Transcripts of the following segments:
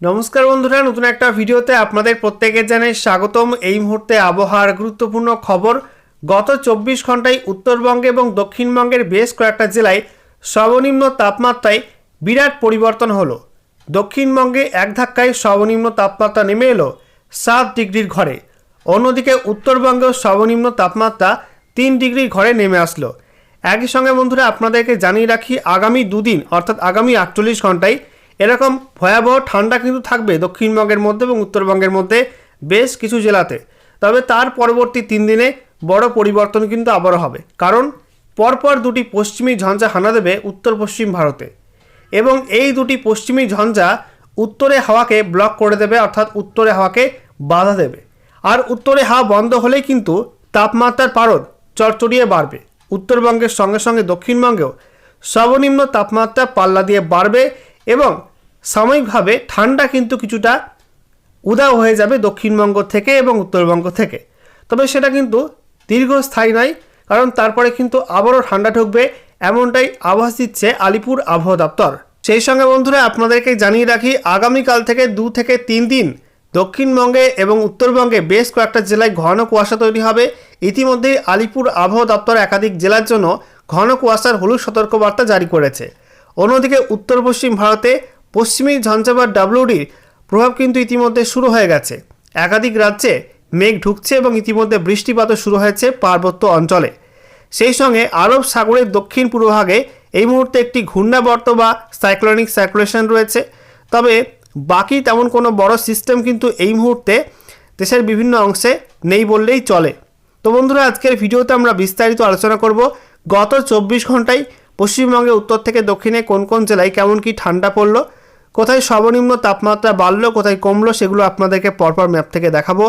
নমস্কার বন্ধুরা, নতুন একটা ভিডিওতে আপনাদের প্রত্যেকের জানাই স্বাগতম। এই মুহূর্তে আবহাওয়ার গুরুত্বপূর্ণ খবর, গত চব্বিশ ঘন্টায় উত্তরবঙ্গে এবং দক্ষিণবঙ্গের বেশ কয়েকটা জেলায় সর্বনিম্ন তাপমাত্রায় বিরাট পরিবর্তন হলো। দক্ষিণবঙ্গে এক ধাক্কায় সর্বনিম্ন তাপমাত্রা নেমে এলো সাত ডিগ্রির ঘরে। অন্যদিকে উত্তরবঙ্গেও সর্বনিম্ন তাপমাত্রা তিন ডিগ্রির ঘরে নেমে আসলো। একই সঙ্গে বন্ধুরা, আপনাদেরকে জানিয়ে রাখি, আগামী দুদিন, অর্থাৎ আগামী আটচল্লিশ ঘন্টায় এরকম ভয়াবহ ঠান্ডা কিন্তু থাকবে দক্ষিণবঙ্গের মধ্যে এবং উত্তরবঙ্গের মধ্যে বেশ কিছু জেলাতে। তবে তার পরবর্তী তিন দিনে বড় পরিবর্তন কিন্তু আবারও হবে। কারণ পরপর দুটি পশ্চিমী ঝঞ্ঝা হানা দেবে উত্তর পশ্চিম ভারতে এবং এই দুটি পশ্চিমী ঝঞ্ঝা উত্তরে হাওয়াকে ব্লক করে দেবে, অর্থাৎ উত্তরে হাওয়াকে বাধা দেবে। আর উত্তরে হাওয়া বন্ধ হলেই কিন্তু তাপমাত্রার পারদ চড়চড়িয়ে বাড়বে। উত্তরবঙ্গের সঙ্গে সঙ্গে দক্ষিণবঙ্গেও সর্বনিম্ন তাপমাত্রা পাল্লা দিয়ে বাড়বে এবং সাময়িকভাবে ঠান্ডা কিন্তু কিছুটা উদাও হয়ে যাবে দক্ষিণবঙ্গ থেকে এবং উত্তরবঙ্গ থেকে। তবে সেটা কিন্তু দীর্ঘস্থায়ী নয়, কারণ তারপরে কিন্তু আবারও ঠান্ডা ঢুকবে এমনটাই আভাস দিচ্ছে আলিপুর আবহাওয়া দপ্তর। সেই সঙ্গে বন্ধুরা আপনাদেরকে জানিয়ে রাখি, আগামীকাল থেকে দু থেকে তিন দিন দক্ষিণবঙ্গে এবং উত্তরবঙ্গে বেশ কয়েকটা জেলায় ঘন কুয়াশা তৈরি হবে। ইতিমধ্যেই আলিপুর আবহাওয়া দপ্তর একাধিক জেলার জন্য ঘন কুয়াশার হলুদ সতর্কবার্তা জারি করেছে। অন্যদিকে উত্তর পশ্চিম ভারতে পশ্চিমী ঝঞ্ঝাবার ডাব্লিউডির প্রভাব কিন্তু ইতিমধ্যে শুরু হয়ে গেছে। একাধিক রাজ্যে মেঘ ঢুকছে এবং ইতিমধ্যে বৃষ্টিপাতও শুরু হয়েছে পার্বত্য অঞ্চলে। সেই সঙ্গে আরব সাগরের দক্ষিণ পূর্বভাগে এই মুহূর্তে একটি ঘূর্ণাবর্ত বা সাইক্লোনিক সার্কুলেশন রয়েছে। তবে বাকি তেমন কোনো বড় সিস্টেম কিন্তু এই মুহূর্তে দেশের বিভিন্ন অংশে নেই বললেই চলে। তো বন্ধুরা, আজকের ভিডিওতে আমরা বিস্তারিত আলোচনা করব গত চব্বিশ ঘন্টায় পশ্চিমবঙ্গে উত্তর থেকে দক্ষিণে কোন কোন জেলায় কেমন কি ঠান্ডা পড়ল কোথায় সর্বনিম্ন তাপমাত্রা বাড়লো, কোথায় কমলো সেগুলো আপনাদেরকে পরপর ম্যাপ থেকে দেখাবো।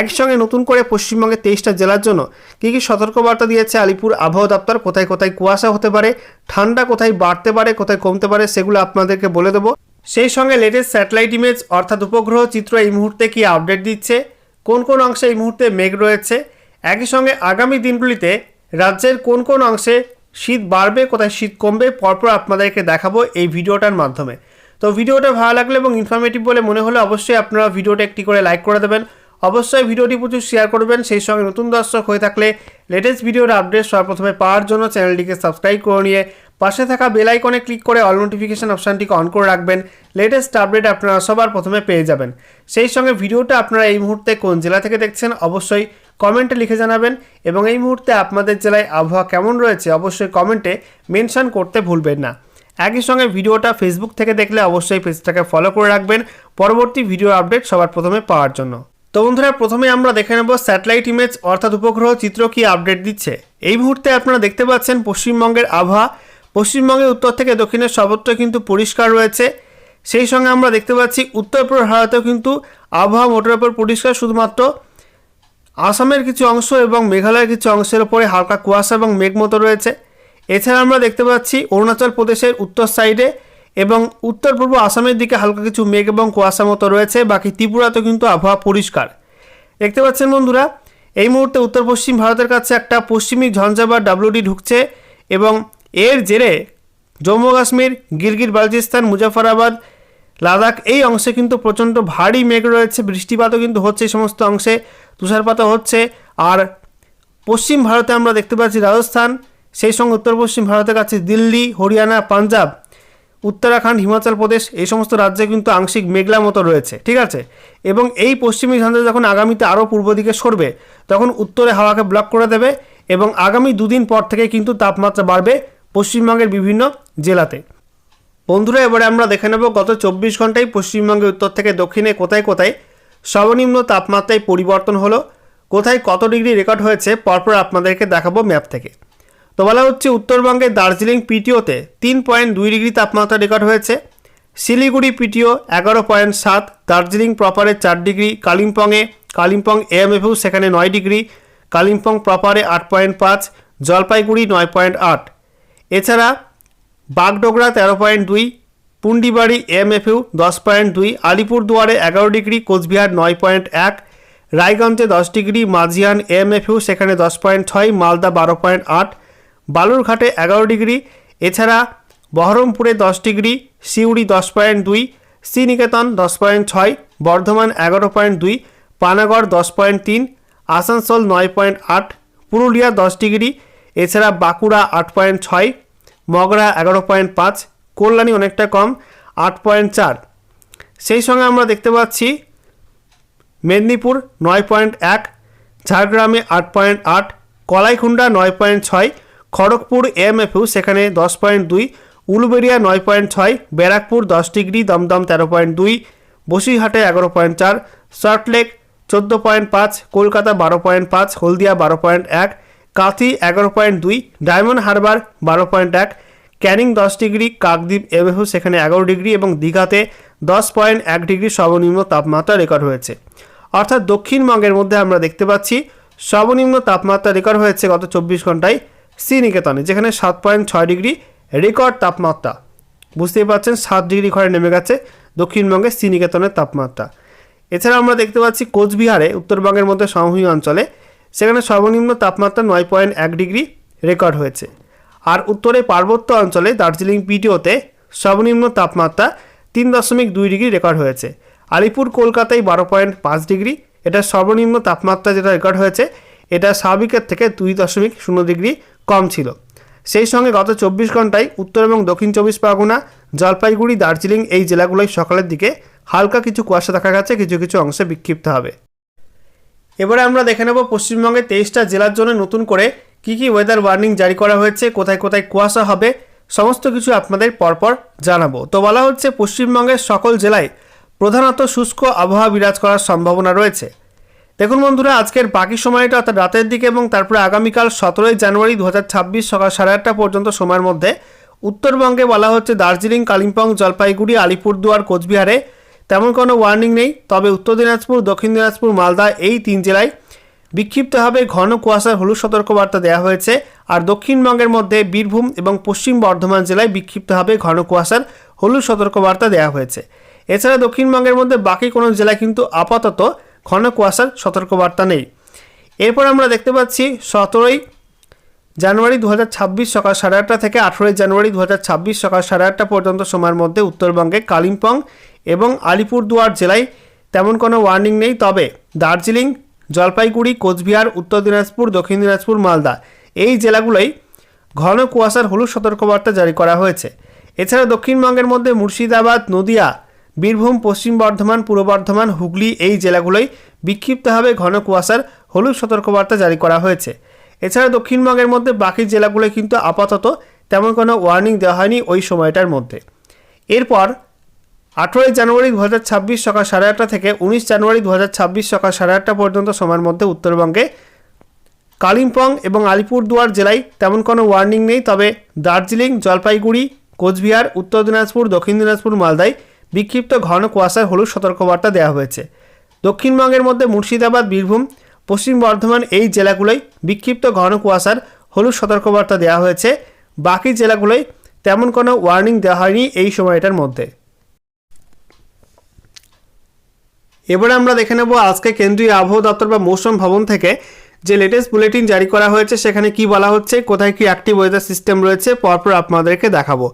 একসঙ্গে নতুন করে পশ্চিমবঙ্গের তেইশটা জেলার জন্য কী কী সতর্কবার্তা দিয়েছে আলিপুর আবহাওয়া দপ্তর? কোথায় কোথায় কুয়াশা হতে পারে, ঠান্ডা কোথায় বাড়তে পারে, কোথায় কমতে পারে সেগুলো আপনাদেরকে বলে দেবো। সেই সঙ্গে লেটেস্ট স্যাটেলাইট ইমেজ অর্থাৎ উপগ্রহ চিত্র এই মুহূর্তে কি আপডেট দিচ্ছে? কোন কোন অংশে এই মুহূর্তে মেঘ রয়েছে? একই সঙ্গে আগামী দিনগুলিতে রাজ্যের কোন কোন অংশে শীত বাড়বে, কোথায় শীত কমবে, পরপর আপনাদেরকে দেখাবো এই ভিডিওটার মাধ্যমে। তো ভিডিওটা ভালো লাগলে এবং ইনফরমেটিভ বলে মনে হলে অবশ্যই আপনারা ভিডিওটা একটি করে লাইক করে দেবেন। অবশ্যই ভিডিওটি প্রচুর শেয়ার করবেন, সেই সঙ্গে নতুন দর্শক হয়ে থাকলে লেটেস্ট ভিডিওর আপডেট সবার প্রথমে পাওয়ার জন্য চ্যানেলটিকে সাবস্ক্রাইব করে নিয়ে পাশে থাকা বেল আইকনে ক্লিক করে অল নোটিফিকেশন অপশানটিকে অন করে রাখবেন। লেটেস্ট আপডেট আপনারা সবার প্রথমে পেয়ে যাবেন। সেই সঙ্গে ভিডিওটা আপনারা এই মুহূর্তে কোন জেলা থেকে দেখছেন অবশ্যই কমেন্টে লিখে জানাবেন এবং এই মুহূর্তে আপনাদের জেলায় আবহাওয়া কেমন রয়েছে অবশ্যই কমেন্টে মেনশন করতে ভুলবেন না। একই সঙ্গে ভিডিওটা ফেসবুক থেকে দেখলে অবশ্যই পেজটাকে ফলো করে রাখবেন। পরবর্তী ভিডিও আপডেট সবার প্রথমে পাওয়ার জন্য। তো বন্ধুরা, প্রথমে আমরা দেখে নেব স্যাটেলাইট ইমেজ অর্থাৎ উপগ্রহ চিত্র কি আপডেট দিচ্ছে। এই মুহূর্তে আপনারা দেখতে পাচ্ছেন পশ্চিমবঙ্গের আবহাওয়া। পশ্চিমবঙ্গের উত্তর থেকে দক্ষিণের সর্বত্র কিন্তু পরিষ্কার রয়েছে। সেই সঙ্গে আমরা দেখতে পাচ্ছি উত্তর পূর্ব ভারতেও কিন্তু আবহাওয়া মোটের ওপর পরিষ্কার। শুধুমাত্র আসামের কিছু অংশ এবং মেঘালয়ের কিছু অংশের উপরে হালকা কুয়াশা এবং মেঘমতো রয়েছে। এছাড়া আমরা দেখতে পাচ্ছি অরুণাচল প্রদেশের উত্তর সাইডে এবং উত্তর পূর্ব আসামের দিকে হালকা কিছু মেঘ এবং কুয়াশা মতো রয়েছে, বাকি ত্রিপুরাতেও কিন্তু আবহাওয়া পরিষ্কার। দেখতে পাচ্ছেন বন্ধুরা, এই মুহূর্তে উত্তর পশ্চিম ভারতের কাছে একটা পশ্চিমী ঝঞ্ঝা বা ডাব্লিউডি ঢুকছে এবং এর জেরে জম্মু কাশ্মীর গিলগিট বালচিস্তান, মুজাফরাবাদ, লাদাখ এই অংশে কিন্তু প্রচণ্ড ভারী মেঘ রয়েছে, বৃষ্টিপাতও কিন্তু হচ্ছে এই সমস্ত অংশে, তুষারপাতও হচ্ছে। আর পশ্চিম ভারতে আমরা দেখতে পাচ্ছি রাজস্থান সেই সঙ্গে উত্তর পশ্চিম ভারতের কাছে দিল্লি, হরিয়ানা, পাঞ্জাব, উত্তরাখণ্ড, হিমাচল প্রদেশ এই সমস্ত রাজ্যে কিন্তু আংশিক মেঘলা মতো রয়েছে, ঠিক আছে? এবং এই পশ্চিমী ঝঞ্ঝা যখন আগামীতে আরও পূর্ব দিকে সরবে, তখন উত্তরে হাওয়াকে ব্লক করে দেবে এবং আগামী দুদিন পর থেকে কিন্তু তাপমাত্রা বাড়বে পশ্চিমবঙ্গের বিভিন্ন জেলাতে। বন্ধুরা, এবারে আমরা দেখে নেব গত চব্বিশ ঘন্টায় পশ্চিমবঙ্গের উত্তর থেকে দক্ষিণে কোথায় কোথায় সর্বনিম্ন তাপমাত্রায় পরিবর্তন হলো, কোথায় কত ডিগ্রি রেকর্ড হয়েছে, পরপর আপনাদেরকে দেখাবো ম্যাপ থেকে। তো বলা হচ্ছে উত্তরবঙ্গের দার্জিলিং পিটিওতে তিন পয়েন্ট দুই ডিগ্রি তাপমাত্রা রেকর্ড হয়েছে। শিলিগুড়ি পিটিও এগারো পয়েন্ট সাত, দার্জিলিং প্রপারে চার ডিগ্রি, কালিম্পংয়ে, কালিম্পং এএমএফউ সেখানে নয় ডিগ্রি, কালিম্পং প্রপারে আট পয়েন্ট পাঁচ, জলপাইগুড়ি নয় পয়েন্ট আট। এছাড়া বাগডোগরা তেরো পয়েন্ট দুই, পুন্ডিবাড়ি এমএফইউ দশ পয়েন্ট দুই, আলিপুরদুয়ারে এগারো ডিগ্রি, কোচবিহার নয় পয়েন্ট এক, রায়গঞ্জে দশ ডিগ্রি, মাঝিয়ান এমএফইউ সেখানে দশ পয়েন্ট ছয়, মালদা বারো পয়েন্ট আট বালুরঘাটে এগারো ডিগ্রি, এছাড়া বহরমপুরে দশ ডিগ্রি, সিউড়ি দশ পয়েন্ট দুই, শ্রীনিকেতন দশ পয়েন্ট ছয়, বর্ধমান এগারো পয়েন্ট দুই, পানাগড় দশ পয়েন্ট তিন, আসানসোল নয় পয়েন্ট আট, পুরুলিয়া দশ ডিগ্রি, এছাড়া বাঁকুড়া আট পয়েন্ট ছয়, মগরা এগারো পয়েন্ট পাঁচ, কল্যাণী অনেকটা কম, আট পয়েন্ট চার। সেই সঙ্গে আমরা দেখতে পাচ্ছি মেদিনীপুর নয় পয়েন্ট এক, ঝাড়গ্রামে আট পয়েন্ট আট কলাইখুন্ডা নয় পয়েন্ট ছয় খড়গপুর এমএফইউ সেখানে দশ পয়েন্ট দুই, উলুবেড়িয়া নয় পয়েন্ট ছয়, ব্যারাকপুর দশ ডিগ্রি, দমদম তেরো পয়েন্ট দুই, বসিরহাটে এগারো পয়েন্ট চার, সল্টলেক চোদ্দ পয়েন্ট পাঁচ, কলকাতা বারো পয়েন্ট পাঁচ, হলদিয়া বারো পয়েন্ট এক, কাঁথি এগারো পয়েন্ট দুই, ডায়মন্ড হারবার বারো পয়েন্ট এক, ক্যানিং দশ ডিগ্রি, কাকদ্বীপ এমএফইউ সেখানে এগারো ডিগ্রি এবং দীঘাতে দশ পয়েন্ট এক ডিগ্রি সর্বনিম্ন তাপমাত্রা রেকর্ড হয়েছে। অর্থাৎ দক্ষিণবঙ্গের মধ্যে আমরা দেখতে পাচ্ছি সর্বনিম্ন তাপমাত্রা রেকর্ড হয়েছে গত চব্বিশ ঘন্টায় শ্রীনিকেতনে যেখানে সাত পয়েন্ট ছয় ডিগ্রি রেকর্ড তাপমাত্রা। বুঝতেই পারছেন, সাত ডিগ্রি ঘরে নেমে গেছে দক্ষিণবঙ্গের শ্রীনিকেতনের তাপমাত্রা। এছাড়া আমরা দেখতে পাচ্ছি, কোচবিহারে, উত্তরবঙ্গের মধ্যে সমভূমি অঞ্চলে, সেখানে সর্বনিম্ন তাপমাত্রা নয় পয়েন্ট এক ডিগ্রি রেকর্ড হয়েছে। আর উত্তরে পার্বত্য অঞ্চলে, দার্জিলিং পিটিওতে সর্বনিম্ন তাপমাত্রা তিন দশমিক দুই ডিগ্রি রেকর্ড হয়েছে। আলিপুর, কলকাতায় বারো পয়েন্ট পাঁচ ডিগ্রি, এটা সর্বনিম্ন তাপমাত্রা যেটা রেকর্ড হয়েছে, এটা স্বাভাবিকের থেকে দুই দশমিক শূন্য ডিগ্রি কম ছিল। সেই সঙ্গে গত চব্বিশ ঘন্টায় উত্তর এবং দক্ষিণ চব্বিশ পরগনা, জলপাইগুড়ি, দার্জিলিং এই জেলাগুলোয় সকালের দিকে হালকা কিছু কুয়াশা দেখা গেছে, কিছু কিছু অংশে বিক্ষিপ্ত হবে। এবারে আমরা দেখে নেব পশ্চিমবঙ্গের তেইশটা জেলার জন্য নতুন করে কি কি ওয়েদার ওয়ার্নিং জারি করা হয়েছে, কোথায় কোথায় কুয়াশা হবে, সমস্ত কিছু আপনাদের পরপর জানাব। তো বলা হচ্ছে পশ্চিমবঙ্গের সকল জেলায় প্রধানত শুষ্ক আবহাওয়া বিরাজ করার সম্ভাবনা রয়েছে। দেখুন বন্ধুরা, আজকের বাকি সময়টা অর্থাৎ রাতের দিকে এবং তারপরে আগামীকাল সতেরোই জানুয়ারি দু হাজার ছাব্বিশ সকাল সাড়ে আটটা পর্যন্ত সময়ের মধ্যে উত্তরবঙ্গে বলা হচ্ছে দার্জিলিং, কালিম্পং, জলপাইগুড়ি, আলিপুরদুয়ার, কোচবিহারে তেমন কোনো ওয়ার্নিং নেই। তবে উত্তর দিনাজপুর, দক্ষিণ দিনাজপুর, মালদা এই তিন জেলায় বিক্ষিপ্তভাবে ঘন কুয়াশার হলুদ সতর্কবার্তা দেওয়া হয়েছে। আর দক্ষিণবঙ্গের মধ্যে বীরভূম এবং পশ্চিম বর্ধমান জেলায় বিক্ষিপ্তভাবে ঘন কুয়াশার হলুদ সতর্কবার্তা দেওয়া হয়েছে। এছাড়া দক্ষিণবঙ্গের মধ্যে বাকি কোনো জেলায় কিন্তু আপাতত ঘন কুয়াশার সতর্কবার্তা নেই। এরপর আমরা দেখতে পাচ্ছি সতেরোই জানুয়ারি দু হাজার ছাব্বিশ সকাল সাড়ে আটটা থেকে আঠেরোই জানুয়ারি দু হাজার ছাব্বিশ সকাল সাড়ে আটটা পর্যন্ত সময়ের মধ্যে উত্তরবঙ্গে কালিম্পং এবং আলিপুরদুয়ার জেলায় তেমন কোনো ওয়ার্নিং নেই। তবে দার্জিলিং, জলপাইগুড়ি, কোচবিহার, উত্তর দিনাজপুর, দক্ষিণ দিনাজপুর, মালদা এই জেলাগুলোই ঘন কুয়াশার হলুদ সতর্কবার্তা জারি করা হয়েছে। এছাড়া দক্ষিণবঙ্গের মধ্যে মুর্শিদাবাদ, নদিয়া বীরভূম, পশ্চিম বর্ধমান, পূর্ব বর্ধমান, হুগলি এই জেলাগুলোই বিক্ষিপ্তভাবে ঘন কুয়াশার হলুদ সতর্কবার্তা জারি করা হয়েছে। এছাড়া দক্ষিণবঙ্গের মধ্যে বাকি জেলাগুলোয় কিন্তু আপাতত তেমন কোনো ওয়ার্নিং দেওয়া হয়নি ওই সময়টার মধ্যে। এরপর আঠেরোই জানুয়ারি দু হাজার ছাব্বিশ সকাল সাড়ে আটটা থেকে উনিশ জানুয়ারি দু হাজার ছাব্বিশ সকাল সাড়ে আটটা পর্যন্ত সময়ের মধ্যে উত্তরবঙ্গে কালিম্পং এবং আলিপুরদুয়ার জেলায় তেমন কোনো ওয়ার্নিং নেই। তবে দার্জিলিং, জলপাইগুড়ি, কোচবিহার, উত্তর দিনাজপুর, দক্ষিণ দিনাজপুর, মালদায় বিক্ষিপ্ত ঘন কুয়াশার হলুদ সতর্কবার্তা দেওয়া হয়েছে। দক্ষিণবঙ্গের মধ্যে মুর্শিদাবাদ, বীরভূম, পশ্চিম বর্ধমান এই জেলাগুলোয় বিক্ষিপ্ত ঘন কুয়াশার হলুদ সতর্কবার্তা দেওয়া হয়েছে। বাকি জেলাগুলোয় তেমন কোনো ওয়ার্নিং দেওয়া হয়নি এই সময়টার মধ্যে। এবারে আমরা দেখে নেব আজকে কেন্দ্রীয় আবহাওয়া দপ্তর বা মৌসুম ভবন থেকে যে লেটেস্ট বুলেটিন জারি করা হয়েছে, সেখানে কি বলা হচ্ছে, কোথায় কি অ্যাক্টিভ ওয়েদার সিস্টেম রয়েছে, পরপর আপনাদেরকে দেখাবো।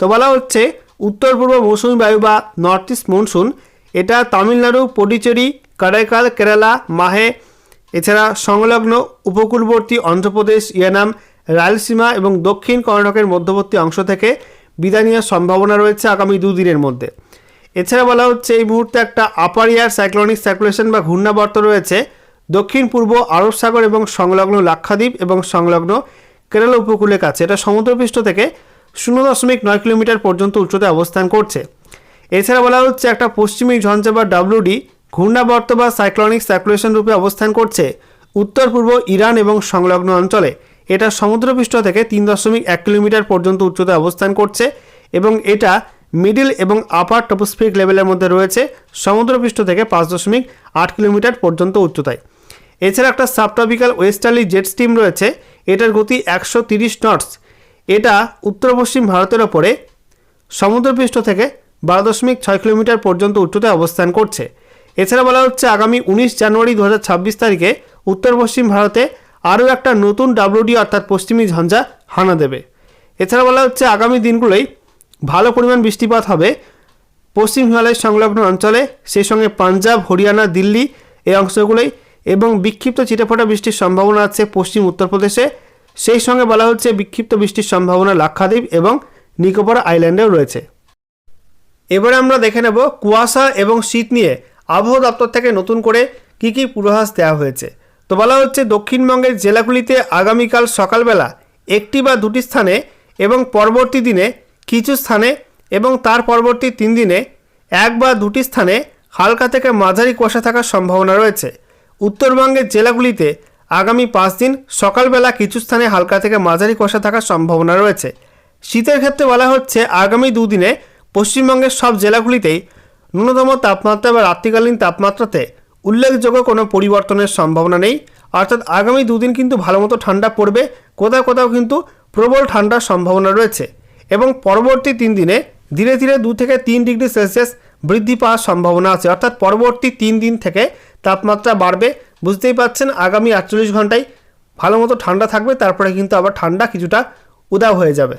তো বলা হচ্ছে উত্তর পূর্ব মৌসুমী বায়ু বা নর্থ ইস্ট মনসুন এটা তামিলনাড়ু, পডিচেরি, কারাইকাল, কেরালা, মাহে, এছাড়া সংলগ্ন উপকূলবর্তী অন্ধ্রপ্রদেশ, ইয়ানাম রায়লসীমা এবং দক্ষিণ কর্ণাটকের মধ্যবর্তী অংশ থেকে বিদায় নেওয়ার সম্ভাবনা রয়েছে আগামী দুদিনের মধ্যে। এছাড়া বলা হচ্ছে, এই মুহূর্তে একটা আপার ইয়ার সাইক্লোনিক সার্কুলেশন বা ঘূর্ণাবর্ত রয়েছে। দক্ষিণ, পূর্ব, আরব সাগর এবং সংলগ্ন লাক্ষাদ্বীপ এবং সংলগ্ন কেরালা উপকূলের কাছে। এটা সমুদ্রপৃষ্ঠ থেকে শূন্য দশমিক নয় কিলোমিটার পর্যন্ত উচ্চতায় অবস্থান করছে। এছাড়া বলা হচ্ছে একটা পশ্চিমী ঝঞ্ঝা বা ডাব্লিউডি ঘূর্ণাবর্ত বা সাইক্লোনিক সার্কুলেশন রূপে অবস্থান করছে উত্তর, পূর্ব ইরান এবং সংলগ্ন অঞ্চলে। এটা সমুদ্রপৃষ্ঠ থেকে তিন দশমিক এক কিলোমিটার পর্যন্ত উচ্চতায় অবস্থান করছে এবং এটা মিডিল এবং আপার টপোস্ফিক লেভেলের মধ্যে রয়েছে, সমুদ্রপৃষ্ঠ থেকে পাঁচ দশমিক আট কিলোমিটার পর্যন্ত উচ্চতায়। এছাড়া একটা সাবট্রপিক্যাল ওয়েস্টার্লি জেট স্টিম রয়েছে, এটার গতি একশো তিরিশ নটস। এটা উত্তর পশ্চিম ভারতের ওপরে সমুদ্রপৃষ্ঠ থেকে বারো দশমিক ছয় কিলোমিটার পর্যন্ত উচ্চতায় অবস্থান করছে। এছাড়া বলা হচ্ছে আগামী উনিশ জানুয়ারি দু হাজার ছাব্বিশ তারিখে উত্তর পশ্চিম ভারতে আরও একটা নতুন ডাব্লিউডি অর্থাৎ পশ্চিমী ঝঞ্ঝা হানা দেবে। এছাড়া বলা হচ্ছে আগামী দিনগুলোই ভালো পরিমাণ বৃষ্টিপাত হবে। পশ্চিম হিমালয় সংলগ্ন অঞ্চলে, সেই সঙ্গে পাঞ্জাব, হরিয়ানা, দিল্লি এই অংশগুলোই এবং বিক্ষিপ্ত চিটেফোঁটা বৃষ্টির সম্ভাবনা আছে পশ্চিম উত্তরপ্রদেশে। সেই সঙ্গে বলা হচ্ছে, বিক্ষিপ্ত বৃষ্টির সম্ভাবনা লাক্ষাদ্বীপ এবং নিকোবর আইল্যান্ডেও রয়েছে। এবারে আমরা দেখে নেব কুয়াশা এবং শীত নিয়ে আবহাওয়া দপ্তর থেকে নতুন করে কী কী পূর্বাভাস দেওয়া হয়েছে। তো বলা হচ্ছে, দক্ষিণবঙ্গের জেলাগুলিতে আগামীকাল সকালবেলা একটি বা দুটি স্থানে এবং পরবর্তী দিনে কিছু স্থানে এবং তার পরবর্তী তিন দিনে এক বা দুটি স্থানে হালকা থেকে মাঝারি কুয়াশা থাকার সম্ভাবনা রয়েছে। উত্তরবঙ্গের জেলাগুলিতে আগামী পাঁচ দিন সকালবেলা কিছু স্থানে হালকা থেকে মাঝারি কুয়াশা থাকার সম্ভাবনা রয়েছে। শীতের ক্ষেত্রে বলা হচ্ছে, আগামী দুদিনে পশ্চিমবঙ্গের সব জেলাগুলিতেই ন্যূনতম তাপমাত্রা বা রাত্রিকালীন তাপমাত্রাতে উল্লেখযোগ্য কোনো পরিবর্তনের সম্ভাবনা নেই। অর্থাৎ আগামী দুদিন কিন্তু ভালো মতো ঠান্ডা পড়বে, কোথাও কোথাও কিন্তু প্রবল ঠান্ডার সম্ভাবনা রয়েছে এবং পরবর্তী তিন দিনে ধীরে ধীরে দু থেকে তিন ডিগ্রি সেলসিয়াস বৃদ্ধি পাওয়ার সম্ভাবনা আছে। অর্থাৎ পরবর্তী তিন দিন থেকে তাপমাত্রা বাড়বে বুঝতেই পাচ্ছেন আগামী আটচল্লিশ ঘন্টায় ভালো মতো ঠান্ডা থাকবে, তারপরে কিন্তু আবার ঠান্ডা কিছুটা উদাও হয়ে যাবে।